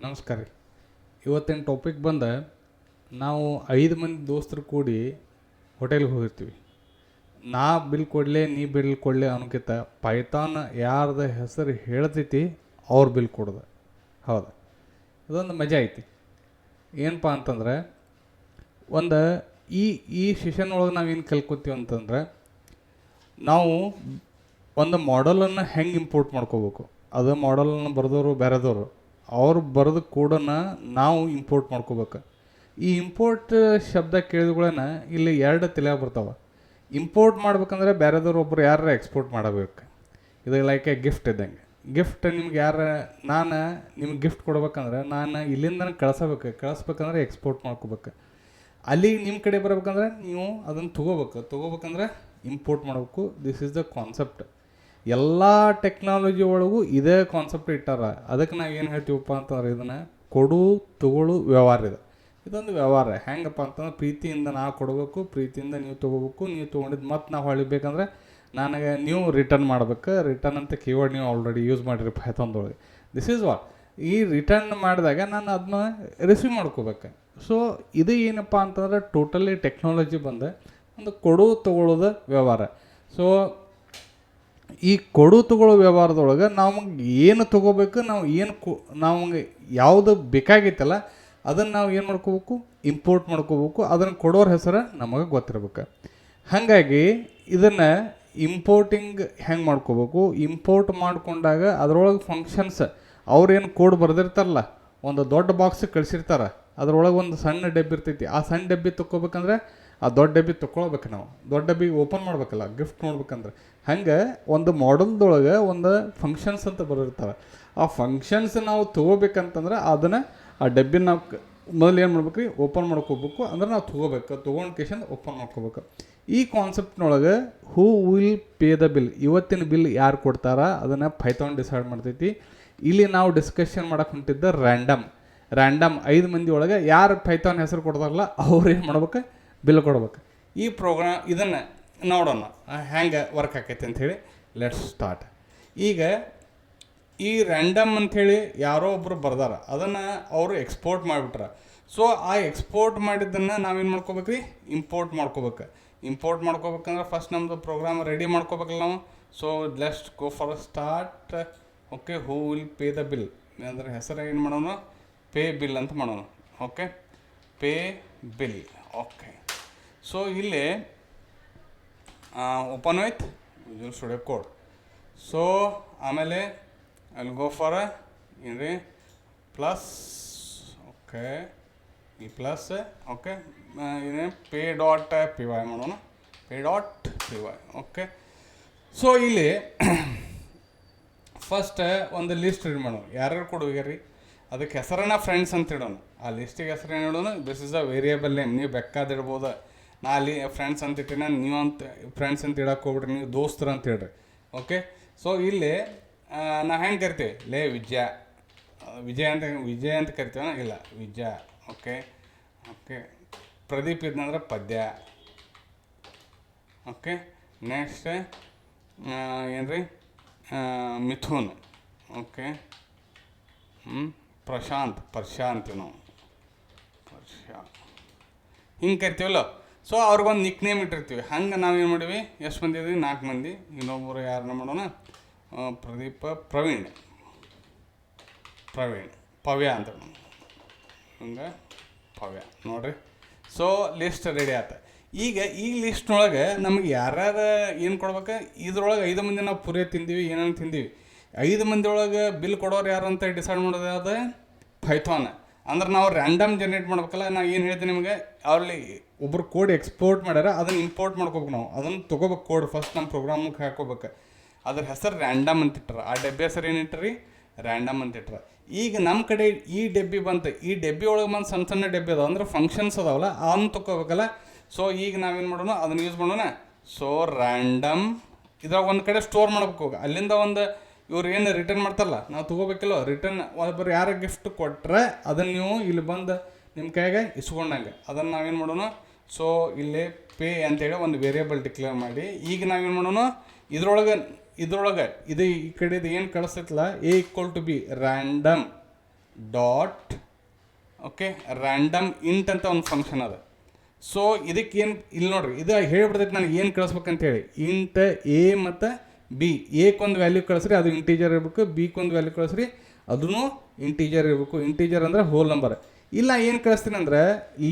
ನಮಸ್ಕಾರ ರೀ. ಇವತ್ತಿನ ಟಾಪಿಕ್ ಬಂದ, ನಾವು ಐದು ಮಂದಿ ದೋಸ್ತರು ಕೂಡಿ ಹೋಟೆಲ್ಗೆ ಹೋಗಿರ್ತೀವಿ. ನಾ ಬಿಲ್ ಕೊಡಲೆ, ನೀ ಬಿಲ್ ಕೊಡಲೆ ಅನ್ನೋಕ್ಕಿಂತ ಪೈಥಾನ್ ಯಾರ್ದ ಹೆಸರು ಹೇಳ್ತೈತಿ, ಅವ್ರ ಬಿಲ್ ಕೊಡೋದು. ಹೌದು? ಅದೊಂದು ಮಜಾ ಐತಿ. ಏನಪ್ಪ ಅಂತಂದ್ರೆ, ಒಂದು ಈ ಈ ಸೆಷನ್ ಒಳಗೆ ನಾವೇನು ಕಲ್ಕೊತೀವಿ ಅಂತಂದ್ರೆ, ನಾವು ಒಂದು ಮಾಡಲನ್ನು ಹೆಂಗೆ ಇಂಪೋರ್ಟ್ ಮಾಡ್ಕೋಬೇಕು? ಅದು ಮಾಡಲನ್ನು ಬರೆದವರು ಬೇರೆದವರು ಅವ್ರು ಬರೆದ ಕೋಡನ್ನು ನಾವು ಇಂಪೋರ್ಟ್ ಮಾಡ್ಕೋಬೇಕು. ಈ ಇಂಪೋರ್ಟ್ ಶಬ್ದ ಕೇಳಿದ್ಗಳನ್ನ ಇಲ್ಲಿ ಎರಡು ತಲೆ ಬರ್ತಾವೆ. ಇಂಪೋರ್ಟ್ ಮಾಡ್ಬೇಕಂದ್ರೆ ಬೇರೆದವ್ರು ಒಬ್ರು ಯಾರು ಎಕ್ಸ್ಪೋರ್ಟ್ ಮಾಡಬೇಕು. ಇದು ಲೈಕ್ ಎ ಗಿಫ್ಟ್ ಇದ್ದಂಗೆ. ಗಿಫ್ಟ್ ನಿಮ್ಗೆ ಯಾರ, ನಾನು ನಿಮ್ಗೆ ಗಿಫ್ಟ್ ಕೊಡ್ಬೇಕಂದ್ರೆ ನಾನು ಇಲ್ಲಿಂದ ಕಳ್ಸಬೇಕು. ಕಳಿಸ್ಬೇಕಂದ್ರೆ ಎಕ್ಸ್ಪೋರ್ಟ್ ಮಾಡ್ಕೋಬೇಕು. ಅಲ್ಲಿ ನಿಮ್ಮ ಕಡೆ ಬರ್ಬೇಕಂದ್ರೆ ನೀವು ಅದನ್ನು ತೊಗೋಬೇಕು. ತೊಗೋಬೇಕಂದ್ರೆ ಇಂಪೋರ್ಟ್ ಮಾಡಬೇಕು. ದಿಸ್ ಇಸ್ ದ ಕಾನ್ಸೆಪ್ಟ್ ಎಲ್ಲ ಟೆಕ್ನಾಲಜಿ ಒಳಗೂ ಇದೇ ಕಾನ್ಸೆಪ್ಟ್ ಇಟ್ಟಾರ. ಅದಕ್ಕೆ ನಾವು ಏನು ಹೇಳ್ತೀವಪ್ಪ ಅಂತಂದ್ರೆ ಇದನ್ನು ಕೊಡು ತಗೊಳ್ಳು ವ್ಯವಹಾರ ಇದೆ. ಇದೊಂದು ವ್ಯವಹಾರ. ಹೆಂಗಪ್ಪ ಅಂತಂದ್ರೆ ಪ್ರೀತಿಯಿಂದ ನಾ ಕೊಡಬೇಕು, ಪ್ರೀತಿಯಿಂದ ನೀವು ತೊಗೋಬೇಕು, ನೀವು ತೊಗೊಂಡಿದ್ದು ಮತ್ತು ನಾವು ಹೊಳಿಬೇಕಂದ್ರೆ ನನಗೆ ನೀವು ರಿಟರ್ನ್ ಮಾಡ್ಬೇಕು. ರಿಟರ್ನ್ ಅಂತ ಕೀವರ್ಡ್ ನೀವು ಆಲ್ರೆಡಿ ಯೂಸ್ ಮಾಡಿರಿ ಪೈಥಾನ್ದೊಳಗೆ ದಿಸ್ ಈಸ್ ವಾಟ್ ಈ ರಿಟರ್ನ್ ಮಾಡಿದಾಗ ನಾನು ಅದನ್ನ ರಿಸೀವ್ ಮಾಡ್ಕೋಬೇಕು. ಸೊ ಇದು ಏನಪ್ಪ ಅಂತಂದ್ರೆ ಟೋಟಲಿ ಟೆಕ್ನಾಲಜಿ ಬಂದ ಒಂದು ಕೊಡು ತಗೊಳ್ಳೋದು ವ್ಯವಹಾರ. ಸೊ ಈ ಕೊಡು ತಗೊಳ್ಳೋ ವ್ಯವಹಾರದೊಳಗೆ ನಮಗೆ ಏನು ತಗೋಬೇಕು, ನಾವು ಏನು ಕೊ ನಮಗೆ ಯಾವುದು ಬೇಕಾಗಿತ್ತಲ್ಲ, ಅದನ್ನು ನಾವು ಏನು ಮಾಡ್ಕೋಬೇಕು ಇಂಪೋರ್ಟ್ ಮಾಡ್ಕೋಬೇಕು, ಅದನ್ನು ಕೊಡೋರ ಹೆಸರು ನಮಗೆ ಗೊತ್ತಿರ್ಬೇಕು. ಹಾಗಾಗಿ ಇದನ್ನು ಇಂಪೋರ್ಟಿಂಗ್ ಹೆಂಗೆ ಮಾಡ್ಕೋಬೇಕು ಇಂಪೋರ್ಟ್ ಮಾಡಿಕೊಂಡಾಗ ಅದರೊಳಗೆ ಫಂಕ್ಷನ್ಸ್ ಅವ್ರೇನು ಕೋಡ್ ಬರೆದಿರ್ತಾರಲ್ಲ, ಒಂದು ದೊಡ್ಡ ಬಾಕ್ಸ್ ಕಳಿಸಿರ್ತಾರೆ, ಅದರೊಳಗೆ ಒಂದು ಸಣ್ಣ ಡಬ್ಬಿ ಇರ್ತೈತಿ, ಆ ಸಣ್ಣ ಡಬ್ಬಿ ತೊಗೋಬೇಕಂದ್ರೆ ಆ ದೊಡ್ಡ ಡಬ್ಬಿ ತೊಗೊಳ್ಬೇಕು ನಾವು. ದೊಡ್ಡ ಡಬ್ಬಿ ಓಪನ್ ಮಾಡ್ಬೇಕಲ್ಲ, ಗಿಫ್ಟ್ ನೋಡ್ಬೇಕಂದ್ರೆ. ಹಂಗೆ ಒಂದು ಮಾಡಲ್ದೊಳಗೆ ಒಂದು ಫಂಕ್ಷನ್ಸ್ ಅಂತ ಬರಿರ್ತಾರೆ ಆ ಫಂಕ್ಷನ್ಸ್ ನಾವು ತೊಗೋಬೇಕಂತಂದ್ರೆ ಅದನ್ನು ಆ ಡಬ್ಬಿನ ನಾವು ಮೊದಲು ಏನು ಮಾಡ್ಬೇಕು ರೀ ಓಪನ್ ಮಾಡ್ಕೋಬೇಕು ಅಂದ್ರೆ ನಾವು ತೊಗೋಬೇಕು. ತೊಗೊಂಡು ಕೇಶನ್ ಓಪನ್ ಮಾಡ್ಕೋಬೇಕು. ಈ ಕಾನ್ಸೆಪ್ಟ್ನೊಳಗೆ who will pay the bill ಇವತ್ತಿನ ಬಿಲ್ ಯಾರು ಕೊಡ್ತಾರ? ಅದನ್ನು ಪೈಥಾನ್ ಡಿಸೈಡ್ ಮಾಡ್ತೈತಿ. ಇಲ್ಲಿ ನಾವು ಡಿಸ್ಕಷನ್ ಮಾಡಕ್ಕೆ ಹೊಂಟಿದ್ದ ರ್ಯಾಂಡಮ್ ರ್ಯಾಂಡಮ್ ಐದು ಮಂದಿ ಒಳಗೆ ಯಾರು ಪೈಥಾನ್ ಹೆಸರು ಕೊಡ್ತಾರಲ್ಲ, ಅವ್ರು ಏನು ಮಾಡ್ಬೇಕು? ಬಿಲ್ ಕೊಡ್ಬೇಕು. ಈ ಪ್ರೋಗ್ರಾಮ್ ಇದನ್ನು ನೋಡೋಣ. ಹ್ಯಾಂಗೆ ವರ್ಕ್ ಆಕೈತೆ ಅಂಥೇಳಿ ಲೆಟ್ಸ್ ಸ್ಟಾರ್ಟ್ ಈಗ ಈ ರ್ಯಾಂಡಮ್ ಅಂಥೇಳಿ ಯಾರೋ ಒಬ್ಬರು ಬರ್ದಾರ. ಅದನ್ನು ಅವರು ಎಕ್ಸ್ಪೋರ್ಟ್ ಮಾಡಿಬಿಟ್ರ. ಸೊ ಆ ಎಕ್ಸ್ಪೋರ್ಟ್ ಮಾಡಿದ್ದನ್ನು ನಾವೇನು ಮಾಡ್ಕೋಬೇಕು ರೀ ಇಂಪೋರ್ಟ್ ಮಾಡ್ಕೋಬೇಕು. ಇಂಪೋರ್ಟ್ ಮಾಡ್ಕೋಬೇಕಂದ್ರೆ ಫಸ್ಟ್ ನಮ್ಮದು ಪ್ರೋಗ್ರಾಮ್ ರೆಡಿ ಮಾಡ್ಕೋಬೇಕಲ್ಲ ನಾವು. So lest go for start okay who will pay the bill ಅಂದರೆ ಹೆಸರು ಏನು ಮಾಡೋಣ? ಪೇ ಬಿಲ್ ಅಂತ ಮಾಡೋಣ. Okay pay bill okay so ಇಲ್ಲಿ open with visual studio code. So ಆಮೇಲೆ ಅಲ್ಲಿ ಗೋ ಫಾರ್ ಏನ್ರಿ ಪ್ಲಸ್ ಓಕೆ ಈ ಪ್ಲಸ್ ಓಕೆ ಏನೇ ಪೇ ಡಾಟ್ ಪಿ ವೈ ಮಾಡೋಣ. Pay dot P Y okay so ಇಲ್ಲಿ ಫಸ್ಟ್ ಒಂದು ಲಿಸ್ಟ್ ರೀಡ್ ಮಾಡೋಣ. ಯಾರ್ಯಾರು ಕೊಡುವಿಗೆ ಅದಕ್ಕೆ ಹೆಸರನ್ನ ಫ್ರೆಂಡ್ಸ್ ಅಂತ ಇಡೋಣ. ಆ ಲಿಸ್ಟಿಗೆ ಹೆಸರು ಏನು this is a variable name ನೀವು ಬೆಕ್ಕಾದಿಡ್ಬೋದು ನಾ ಅಲ್ಲಿ ಫ್ರೆಂಡ್ಸ್ ಅಂತ ಇಟ್ಟಿನ ನೀವು ಅಂತ ಫ್ರೆಂಡ್ಸ್ ಅಂತ ಇಡಕ್ಕೆ ಹೋಗ್ಬಿಡ್ರಿ, ನೀವು ದೋಸ್ತರು ಅಂತ ಹೇಳ್ರಿ. ಓಕೆ ಸೊ ಇಲ್ಲಿ ನಾ ಹೆಂಗೆ ಕರಿತೀವಿ? ಲೇ, ವಿಜಯ. ವಿಜಯ ಅಂತ ವಿಜಯ ಅಂತ ಕರಿತೀವ ಇಲ್ಲ, ವಿಜಯ. ಓಕೆ ಓಕೆ ಪ್ರದೀಪ್ ಇದ್ನಂದ್ರೆ ಪದ್ಯ. ಓಕೆ ನೆಕ್ಸ್ಟ್ ಏನ್ರಿ? ಮಿಥುನ್. ಓಕೆ ಹ್ಞೂ ಪ್ರಶಾಂತ್ ಪ್ರಶಾಂತ್ ನಾವು. ಪ್ರಶಾಂತ್ ಹಿಂಗೆ ಕರಿತೀವಲ್ಲ? ಸೊ ಅವ್ರಿಗೊಂದು ನಿಕ್ ನೇಮ್ ಇಟ್ಟಿರ್ತೀವಿ. ಹಂಗೆ ನಾವೇನು ಮಾಡೀವಿ? ಎಷ್ಟು ಮಂದಿ ಇದೀವಿ? ನಾಲ್ಕು ಮಂದಿ. ಇನ್ನೊಬ್ಬರು ಯಾರನ್ನ ಮಾಡೋಣ? ಪ್ರದೀಪ ಪ್ರವೀಣ್. ಪ್ರವೀಣ್. ಪವ್ಯ ಅಂತ. ಹಂಗೆ? ಪವ್ಯ. ನೋಡ್ರಿ. ಸೊ ಲಿಸ್ಟ್ ರೆಡಿ ಆತ. ಈಗ ಈ ಲಿಸ್ಟ್ನೊಳಗೆ ನಮಗೆ ಯಾರ್ಯಾರು ಏನು ಕೊಡ್ಬೇಕು? ಇದ್ರೊಳಗೆ ಐದು ಮಂದಿ ನಾವು ಪುರಿ ತಿಂದೀವಿ, ಏನೇನು ತಿಂದೀವಿ. ಐದು ಮಂದಿ ಒಳಗೆ ಬಿಲ್ ಕೊಡೋರು ಯಾರು ಅಂತ ಡಿಸೈಡ್ ಮಾಡೋದು ಅದು ಪೈಥಾನ್ ಅಂದ್ರೆ ನಾವು ರ್ಯಾಂಡಮ್ ಜನರೇಟ್ ಮಾಡ್ಬೇಕಲ್ಲ, ನಾ ಏನು ಹೇಳ್ತೀನಿ ನಿಮಗೆ? ಅವ್ರಲ್ಲಿ ಒಬ್ರು ಕೋಡ್ ಎಕ್ಸ್ಪೋರ್ಟ್ ಮಾಡ್ಯಾರ, ಅದನ್ನು ಇಂಪೋರ್ಟ್ ಮಾಡ್ಕೋಬೇಕು ನಾವು. ಅದನ್ನು ತೊಗೋಬೇಕು ಕೋಡ್ ಫಸ್ಟ್ ನಮ್ಮ ಪ್ರೋಗ್ರಾಮಿಗೆ ಹಾಕೋಬೇಕು. ಅದ್ರ ಹೆಸರು ರ್ಯಾಂಡಮ್ ಅಂತ ಇಟ್ಟಾರ ಆ ಡಬ್ಬಿ ಹೆಸರು ಏನು ಇಟ್ಟರಿ ರ್ಯಾಂಡಮ್ ಅಂತ ಇಟ್ರ. ಈಗ ನಮ್ಮ ಕಡೆ ಈ ಡಬ್ಬಿ ಬಂತು, ಈ ಡಬ್ಬಿ ಒಳಗೆ ಬಂದು ಸಣ್ಣ ಸಣ್ಣ ಡಬ್ಬಿ ಅದಾವ. ಅಂದ್ರೆ ಫಂಕ್ಷನ್ಸ್ ಅದಾವಲ್ಲ ಅದನ್ನ ತೊಗೋಬೇಕಲ್ಲ ಸೊ ಈಗ ನಾವೇನು ಮಾಡೋಣ? ಅದನ್ನ ಯೂಸ್ ಮಾಡೋಣ. ಸೊ ರ್ಯಾಂಡಮ್ ಇದ್ರಾಗ ಒಂದು ಕಡೆ ಸ್ಟೋರ್ ಮಾಡ್ಬೇಕು ಹೋಗ ಅಲ್ಲಿಂದ ಒಂದು ಇವ್ರು ಏನು ರಿಟರ್ನ್ ಮಾಡ್ತಾರಲ್ಲ, ನಾವು ತೊಗೋಬೇಕಿಲ್ಲ. ರಿಟರ್ನ್ ಒಬ್ಬರು ಯಾರ ಗಿಫ್ಟ್ ಕೊಟ್ಟರೆ ಅದನ್ನು ನೀವು ಇಲ್ಲಿ ಬಂದು ನಿಮ್ಮ ಕೈಗೆ ಇಸ್ಕೊಂಡಂಗೆ. ಅದನ್ನು ನಾವೇನು ಮಾಡೋಣ? ಸೊ ಇಲ್ಲಿ ಪೇ ಅಂತೇಳಿ ಒಂದು ವೇರಿಯೇಬಲ್ ಡಿಕ್ಲೇರ್ ಮಾಡಿ. ಈಗ ನಾವೇನು ಮಾಡೋಣ? ಇದ್ರೊಳಗೆ ಇದ್ರೊಳಗೆ, ಇದು ಈ ಕಡೆದು ಏನು ಕಳಿಸ್ತೈತಲ್ಲ A equal to B random dot okay random int ಅಂತ ಒಂದು ಫಂಕ್ಷನ್ ಅದ. ಸೊ ಇದಕ್ಕೆ ಏನು, ಇಲ್ಲಿ ನೋಡ್ರಿ, ಇದು ಹೇಳ್ಬಿಡ್ತೈತೆ ನನಗೆ ಏನು ಕಳಿಸ್ಬೇಕಂತ ಹೇಳಿ ಇಂಟ್ ಎ ಮತ್ತು ಬಿ ಎಕ್ಕೊಂದು ವ್ಯಾಲ್ಯೂ ಕಳಿಸ್ರಿ, ಅದು ಇಂಟೀಜರ್ ಇರಬೇಕು ಬಿಕ್ಕೊಂದು ವ್ಯಾಲ್ಯೂ ಕಳಿಸ್ರಿ ಅದೂ ಇಂಟೀಜರ್ ಇರಬೇಕು. ಇಂಟೀಜರ್ ಅಂದರೆ ಹೋಲ್ ನಂಬರ್ ಇಲ್ಲ, ಏನು ಕಳಿಸ್ತೀನಿ ಅಂದರೆ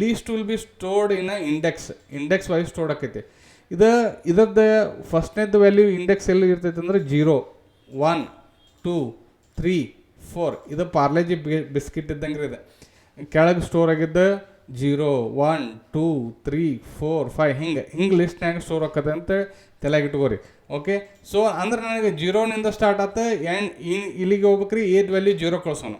list will be stored in a index index wise stored ಆಕೈತಿ. ಇದು ಇದರದ್ದು ಫಸ್ಟ್ನೇದು ವ್ಯಾಲ್ಯೂ ಇಂಡೆಕ್ಸ್ ಎಲ್ಲಿ ಇರ್ತೈತೆ ಅಂದ್ರೆ zero one two three four ಇದು ಪಾರ್ಲೇಜಿ ಬಿಸ್ಕಿಟ್ ಇದ್ದಂಗೆ ಇದೆ. ಕೆಳಗೆ ಸ್ಟೋರ್ ಆಗಿದ್ದು zero one two three four five ಹಿಂಗೆ ಹಿಂಗೆ ಲಿಸ್ಟ್ನಾಗ ಸ್ಟೋರ್ ಆಕತೆ ಅಂತ ತಲೆಗಿಟ್ಕೋರಿ ಓಕೆ ಸೊ ಅಂದ್ರೆ ನನಗೆ ಜೀರೋನಿಂದ ಸ್ಟಾರ್ಟ್ ಆತ ಆ್ಯಂಡ್ ಇಲ್ಲಿಗೆ ಹೋಗ್ಬೇಕ್ರಿ, ಏದ್ ವ್ಯಾಲ್ಯೂ ಜೀರೋ ಕಳ್ಸೋನು.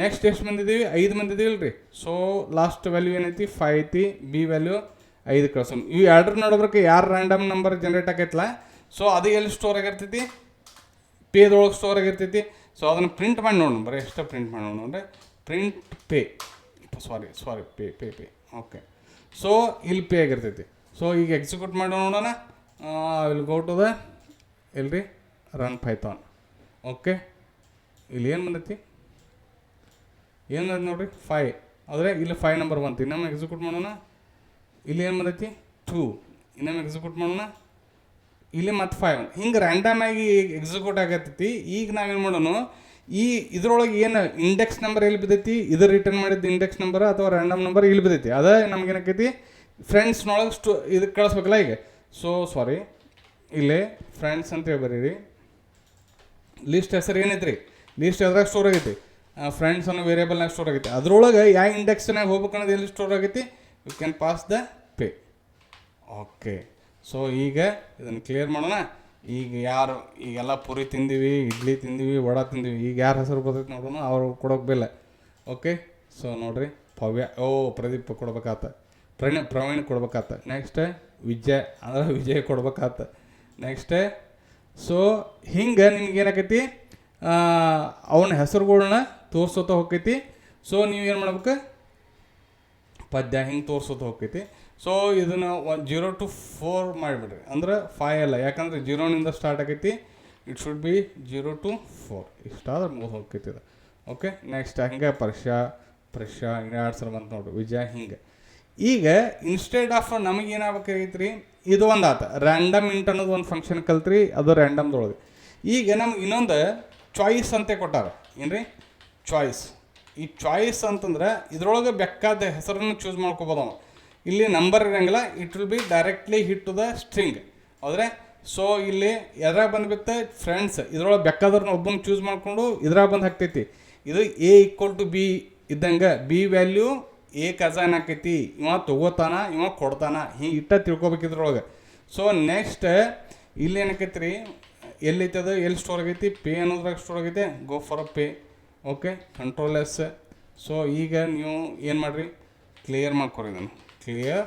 ನೆಕ್ಸ್ಟ್ ಎಷ್ಟು ಮಂದಿ ಇದೀವಿ? ಐದು ಮಂದಿ ಇದೀವಿ ಸೊ ಲಾಸ್ಟ್ ವ್ಯಾಲ್ಯೂ ಏನೈತಿ? ಫೈವ್ ಐತಿ. ಬಿ ವ್ಯಾಲ್ಯೂ ಐದು ಕಳ್ಸೋಣ ಇವು ಎರಡರ ನೋಡೋದಕ್ಕೆ ಯಾರು ರ್ಯಾಂಡಮ್ ನಂಬರ್ ಜನ್ರೇಟ್ ಆಗೈತಲ್ಲ ಸೊ ಅದು ಎಲ್ಲಿ ಸ್ಟೋರ್ ಆಗಿರ್ತೈತಿ? ಪೇದೊಳಗೆ ಸ್ಟೋರ್ ಆಗಿರ್ತೈತಿ. ಸೊ ಅದನ್ನು ಪ್ರಿಂಟ್ ಮಾಡಿ ನೋಡೋಣ. ಬರೀ ಎಷ್ಟು ಪ್ರಿಂಟ್ ಮಾಡಿ ನೋಡೋಣ print pay sorry sorry pay pay pay okay so ಇಲ್ಲಿ ಪೇ ಆಗಿರ್ತೈತಿ. ಸೊ ಈಗ ಎಕ್ಸಿಕ್ಯೂಟ್ ಮಾಡಿ ನೋಡೋಣ. ವಿಲ್ ಗೋ ಟು ದ ಎಲ್ರಿ? ರನ್ ಪೈಥಾನ್ ಓಕೆ ಇಲ್ಲಿ ಏನು ಬಂದೈತಿ? ಏನು ಬಂದೈತಿ ನೋಡ್ರಿ? ಫೈ ಆದರೆ ಇಲ್ಲಿ ಫೈವ್ ನಂಬರ್ ಬಂತು ಇನ್ನೊಮ್ಮೆ ಎಕ್ಸಿಕ್ಯೂಟ್ ಮಾಡೋಣ. ಇಲ್ಲಿ ಏನು ಬಂದೈತಿ? ಟೂ ಇನ್ನೊಮ್ಮೆ ಎಕ್ಸಿಕ್ಯೂಟ್ ಮಾಡೋಣ. ಇಲ್ಲಿ ಮತ್ತು ಫೈವ್ ಹಿಂಗೆ ರ್ಯಾಂಡಮ್ ಆಗಿ ಎಕ್ಸಿಕ್ಯೂಟ್ ಆಗತ್ತೈತಿ. ಈಗ ನಾವೇನು ಮಾಡೋಣ? ಈ ಇದ್ರೊಳಗೆ ಏನು ಇಂಡೆಕ್ಸ್ ನಂಬರ್ ಎಲ್ಲಿ ಬಿದ್ದೈತಿ? ಇದು ರಿಟರ್ನ್ ಮಾಡಿದ್ದು ಇಂಡೆಕ್ಸ್ ನಂಬರ್ ಅಥವಾ ರ್ಯಾಂಡಮ್ ನಂಬರ್ ಇಲ್ಲಿ ಬಿದ್ದೈತಿ. ಅದ ನಮ್ಗೇನಾಕೈತಿ ಫ್ರೆಂಡ್ಸ್ನೊಳಗೆ ಸ್ಟು ಇದು ಕಳಿಸ್ಬೇಕಲ್ಲ ಈಗ. ಸೊ ಸಾರಿ ಇಲ್ಲಿ ಫ್ರೆಂಡ್ಸ್ ಅಂತ ಹೇಳಿ ಬರೀರಿ. ಲಿಸ್ಟ್ ಹೆಸರು ಏನೈತ್ರಿ? ಲಿಸ್ಟ್ ಎದ್ರಾಗ ಸ್ಟೋರ್ ಆಗೈತಿ? ಫ್ರೆಂಡ್ಸ್ ಅನ್ನೋ ವೇರಿಯಬಲ್ನಾಗ ಸ್ಟೋರ್ ಆಗೈತಿ. ಅದರೊಳಗೆ ಯಾವ ಇಂಡೆಕ್ಸ್ನಾಗ ಹೋಗ್ಬೇಕು ಅನ್ನೋದು ಎಲ್ಲಿ ಸ್ಟೋರ್ ಆಗೈತಿ? You can pass the pay okay so ಈಗ ಇದನ್ನು ಕ್ಲಿಯರ್ ಮಾಡೋಣ. ಈಗ ಯಾರು, ಈಗೆಲ್ಲ ಪುರಿ ತಿಂದೀವಿ, ಇಡ್ಲಿ ತಿಂದೀವಿ, ವಡ ತಿಂದೀವಿ. ಈಗ ಯಾರ ಹೆಸರು ಬರ್ತೈತೆ ನೋಡೋಣ ಅವ್ರು ಕೊಡೋಕೆ ಓಕೆ ಸೊ ನೋಡಿರಿ. ಭವ್ಯ ಓ, ಪ್ರದೀಪ್ ಕೊಡ್ಬೇಕಾತ. ಪ್ರಣ, ಪ್ರವೀಣ್ ಕೊಡ್ಬೇಕಾತ. ನೆಕ್ಸ್ಟ್ ವಿಜಯ್. ಅಂದ್ರೆ ವಿಜಯ್ ಕೊಡ್ಬೇಕಾತ. ನೆಕ್ಸ್ಟ್ ಸೊ ಹಿಂಗೆ ನಿಮ್ಗೆ ಏನಾಕೈತಿ ಅವನ ಹೆಸರುಗಳನ್ನ ತೋರ್ಸೋತ ಹೋಗ್ತೈತಿ ಸೊ ನೀವು ಏನು ಮಾಡ್ಬೇಕು? ಪದ್ಯ ಹಿಂಗೆ ತೋರ್ಸೋತ ಹೋಗ್ತೈತಿ ಸೊ ಇದನ್ನು ಒನ್ ಜೀರೋ ಟು ಫೋರ್ ಮಾಡಿಬಿಡ್ರಿ. ಅಂದ್ರೆ ಫೈ ಅಲ್ಲ. ಯಾಕಂದ್ರೆ ಜೀರೋನಿಂದ ಸ್ಟಾರ್ಟ್ ಆಗೈತಿ. It should be zero to four. ಇಷ್ಟಾದ್ರೆ ಮೂರು ಹೋಗ್ತೈತಿ ಇದು. ಓಕೆ ನೆಕ್ಸ್ಟ್ ಹಂಗೆ ಪರ್ಷ ಹಿಂಗೆ ಎರಡು ಆಡ್ಸರ್ ಬಂತು ನೋಡ್ರಿ. ವಿಜಯ ಹಿಂಗೆ. ಈಗ ಇನ್ಸ್ಟೆಡ್ ಆಫ್ ನಮಗೆ ಏನಾಗಬೇಕಾಗೈತ್ರಿ? ಇದು ಒಂದು ಆತ. ರ್ಯಾಂಡಮ್ ಇಂಟ್ ಅನ್ನೋದು ಒಂದು ಫಂಕ್ಷನ್ ಕಲ್ತ್ರಿ. ಅದು ರ್ಯಾಂಡಮ್ದೊಳಗೆ ಈಗ ನಮ್ಗೆ ಇನ್ನೊಂದು ಚಾಯ್ಸ್ ಅಂತ ಕೊಟ್ಟಾರ. ಏನ್ರಿ? ಚಾಯ್ಸ್ ಈ ಚಾಯ್ಸ್ ಅಂತಂದ್ರೆ ಇದರೊಳಗೆ ಬೇಕಾದ ಹೆಸರನ್ನು ಚೂಸ್ ಮಾಡ್ಕೋಬೋದು ಅವನು ಇಲ್ಲಿ ನಂಬರ್ ಇರೋಂಗಿಲ್ಲ it will be directly hit to the string ಆದರೆ ಸೊ ಇಲ್ಲಿ ಎದ್ರಾಗ ಬಂದ್ಬಿಟ್ಟು ಫ್ರೆಂಡ್ಸ್ ಇದ್ರೊಳಗೆ ಬೇಕಾದ್ರನ್ನ ಒಬ್ಬನ ಚೂಸ್ ಮಾಡಿಕೊಂಡು ಇದ್ರಾಗ ಬಂದು ಹಾಕ್ತೈತಿ. ಇದು ಎ ಈಕ್ವಲ್ ಟು ಬಿ ಇದ್ದಂಗೆ ಬಿ ವ್ಯಾಲ್ಯೂ ಎ ಕಜಾನ್ ಆಕೈತಿ. ಇವ ತೊಗೋತಾನ, ಇವ ಕೊಡ್ತಾನ. ಹಿಂಗೆ ಇಟ್ಟ ತಿಳ್ಕೊಬೇಕು ಇದ್ರೊಳಗೆ. ಸೊ ನೆಕ್ಸ್ಟ್ ಇಲ್ಲಿ ಏನಕ್ಕೈತಿ ರೀ ಎಲ್ಲೈತೆ ಅದು? ಎಲ್ಲಿ ಸ್ಟೋರ್ ಆಗೈತಿ? ಪೇ ಅನ್ನೋದ್ರಾಗ ಸ್ಟೋರ್ ಆಗೈತೆ. Go for pay okay control S so ಈಗ ನೀವು ಏನು ಮಾಡಿರಿ? ಕ್ಲಿಯರ್ ಮಾಡ್ಕೊರಿ ಇದನ್ನು. ಕ್ಲಿಯರ್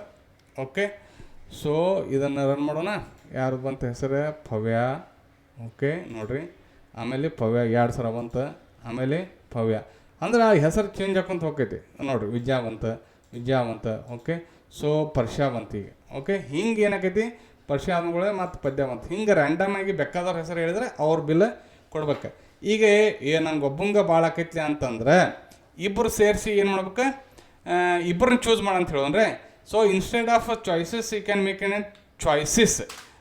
ಓಕೆ ಸೊ ಇದನ್ನು ರನ್ ಮಾಡೋಣ. ಯಾರು ಬಂತ ಹೆಸರು? ಭವ್ಯ ಓಕೆ ನೋಡಿರಿ. ಆಮೇಲೆ ಭವ್ಯ ಎರಡು ಸಲ ಬಂತ. ಆಮೇಲೆ ಭವ್ಯ ಅಂದ್ರೆ ಆ ಹೆಸರು ಚೇಂಜ್ ಹಾಕೊಂತ ಹೋಗ್ತೈತಿ. ನೋಡಿರಿ ವಿದ್ಯಾವಂತ ವಿದ್ಯಾವಂತ ಓಕೆ ಸೊ ಬಂತ ಈಗ. ಓಕೆ ಹಿಂಗೆ ಏನಾಕೈತಿ? ಪರ್ಷ ಆದ್ಮೇಲೆ ಮತ್ತು ಪದ್ಯ ಬಂತ. ಹಿಂಗೆ ರ್ಯಾಂಡಮ್ ಆಗಿ ಬೇಕಾದವ್ರ ಹೆಸರು ಹೇಳಿದ್ರೆ ಅವ್ರ ಬಿಲ್ ಕೊಡ್ಬೇಕು. ಈಗ ಏ ನಂಗೆ ಒಬ್ಬಂಗ ಭಾಳ ಆಕೈತಿ ಅಂತಂದ್ರೆ ಇಬ್ಬರು ಸೇರಿಸಿ ಏನು ಮಾಡ್ಬೇಕು? ಇಬ್ಬರನ್ನ ಚೂಸ್ ಮಾಡಂತ ಹೇಳೋನ್ರೆ so instead of choices you can make N choices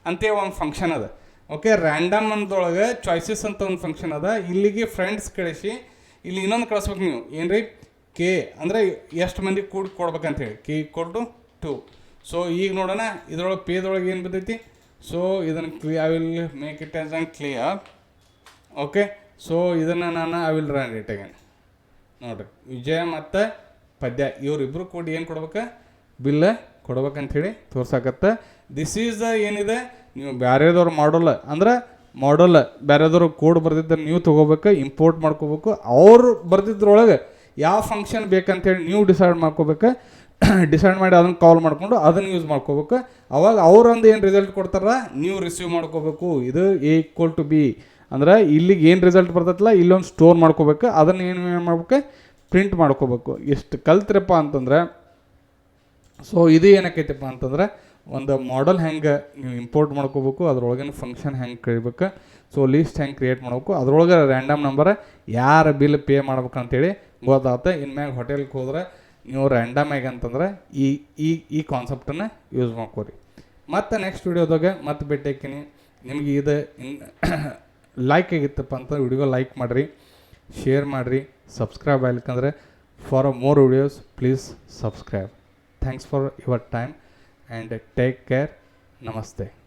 ಅಂತೇ ಒಂದು ಫಂಕ್ಷನ್ ಅದ. ಓಕೆ ರ್ಯಾಂಡಮ್ ಅಂದೊಳಗೆ ಚಾಯ್ಸಸ್ ಅಂತ ಒಂದು ಫಂಕ್ಷನ್ ಅದ. ಇಲ್ಲಿಗೆ ಫ್ರೆಂಡ್ಸ್ ಕಳಿಸಿ, ಇಲ್ಲಿ ಇನ್ನೊಂದು ಕಳಿಸ್ಬೇಕು ನೀವು. ಏನ್ರಿ? ಕೆ ಅಂದರೆ ಎಷ್ಟು ಮಂದಿ ಕೂಡಿ ಕೊಡ್ಬೇಕಂತ ಹೇಳಿ. K equal to two so ಈಗ ನೋಡೋಣ, ಇದ್ರೊಳಗೆ ಪೇದೊಳಗೆ ಏನು ಬರ್ತೈತಿ ಸೊ ಇದನ್ನು clear I will make it as unclear okay so ಇದನ್ನು ನಾನು I will run it again ನೋಡ್ರಿ, ವಿಜಯ ಮತ್ತು ಪದ್ಯ ಇವರಿಬ್ಬರು ಕೂಡಿ ಏನು ಕೊಡ್ಬೇಕು? ಬಿಲ್ ಕೊಡ್ಬೇಕಂಥೇಳಿ ತೋರ್ಸಾಕತ್ತ. ದಿಸ್ ಈಸ್ ಏನಿದೆ? ನೀವು ಬೇರೆದವ್ರು ಮಾಡೋಲ್ಲ ಅಂದ್ರೆ ಮಾಡಲ್ಲ ಬೇರೆದವ್ರು ಕೋಡ್ ಬರ್ದಿದ್ದ ನೀವು ತೊಗೋಬೇಕು ಇಂಪೋರ್ಟ್ ಮಾಡ್ಕೋಬೇಕು, ಅವರು ಬರ್ದಿದ್ರೊಳಗೆ ಯಾವ ಫಂಕ್ಷನ್ ಬೇಕಂತೇಳಿ ನೀವು ಡಿಸೈಡ್ ಮಾಡ್ಕೋಬೇಕು. ಡಿಸೈಡ್ ಮಾಡಿ ಅದನ್ನು ಕಾಲ್ ಮಾಡ್ಕೊಂಡು ಅದನ್ನು ಯೂಸ್ ಮಾಡ್ಕೋಬೇಕು. ಅವಾಗ ಅವ್ರೊಂದು ಏನು ರಿಸಲ್ಟ್ ಕೊಡ್ತಾರ? ನೀವು ರಿಸೀವ್ ಮಾಡ್ಕೋಬೇಕು. ಇದು ಎ ಈಕ್ವಲ್ ಟು ಬಿ ಅಂದ್ರೆ ಇಲ್ಲಿಗೆ ಏನು ರಿಸಲ್ಟ್ ಬರ್ತೈತಲ್ಲ, ಇಲ್ಲೊಂದು ಸ್ಟೋರ್ ಮಾಡ್ಕೋಬೇಕು, ಅದನ್ನು ಏನು ಮಾಡ್ಬೇಕು? ಪ್ರಿಂಟ್ ಮಾಡ್ಕೋಬೇಕು. ಎಷ್ಟು ಕಲ್ತ್ರಪ್ಪ ಅಂತಂದ್ರೆ ಸೊ ಇದು ಏನಕ್ಕೈತಪ್ಪ ಅಂತಂದ್ರೆ, ಒಂದು ಮಾಡಲ್ ಹೆಂಗೆ ನೀವು ಇಂಪೋರ್ಟ್ ಮಾಡ್ಕೋಬೇಕು, ಅದ್ರೊಳಗಿನ ಫಂಕ್ಷನ್ ಹೆಂಗೆ ಕಳಿಬೇಕು ಸೊ ಲೀಸ್ಟ್ ಹೆಂಗೆ ಕ್ರಿಯೇಟ್ ಮಾಡ್ಬೇಕು, ಅದ್ರೊಳಗೆ ರ್ಯಾಂಡಮ್ ನಂಬರ್ ಯಾರ ಬಿಲ್ ಪೇ ಮಾಡ್ಬೇಕು ಅಂತೇಳಿ ಗೊತ್ತಾಗುತ್ತೆ ಇನ್ಮ್ಯಾಗ ಹೋಟೆಲ್ಗೆ ಹೋದ್ರೆ ನೀವು ರ್ಯಾಂಡಮ್ ಆಗಿ ಅಂತಂದ್ರೆ ಈ ಈ ಈ ಕಾನ್ಸೆಪ್ಟನ್ನು ಯೂಸ್ ಮಾಡ್ಕೋರಿ. ಮತ್ತು ನೆಕ್ಸ್ಟ್ ವೀಡಿಯೋದಾಗ ಮತ್ತೆ ಭೇಟಿ ಹಾಕಿನಿ ನಿಮಗೆ ಇದು ಇನ್ ಲೈಕ್ ಆಗಿತ್ತಪ್ಪ ಅಂತ ವಿಡಿಯೋ ಲೈಕ್ ಮಾಡಿರಿ ಶೇರ್ ಮಾಡಿರಿ subscribe ಆಗ್ಲಿಕ್ಕಂದ್ರೆ for more videos please subscribe thanks for your time and take care ನಮಸ್ತೆ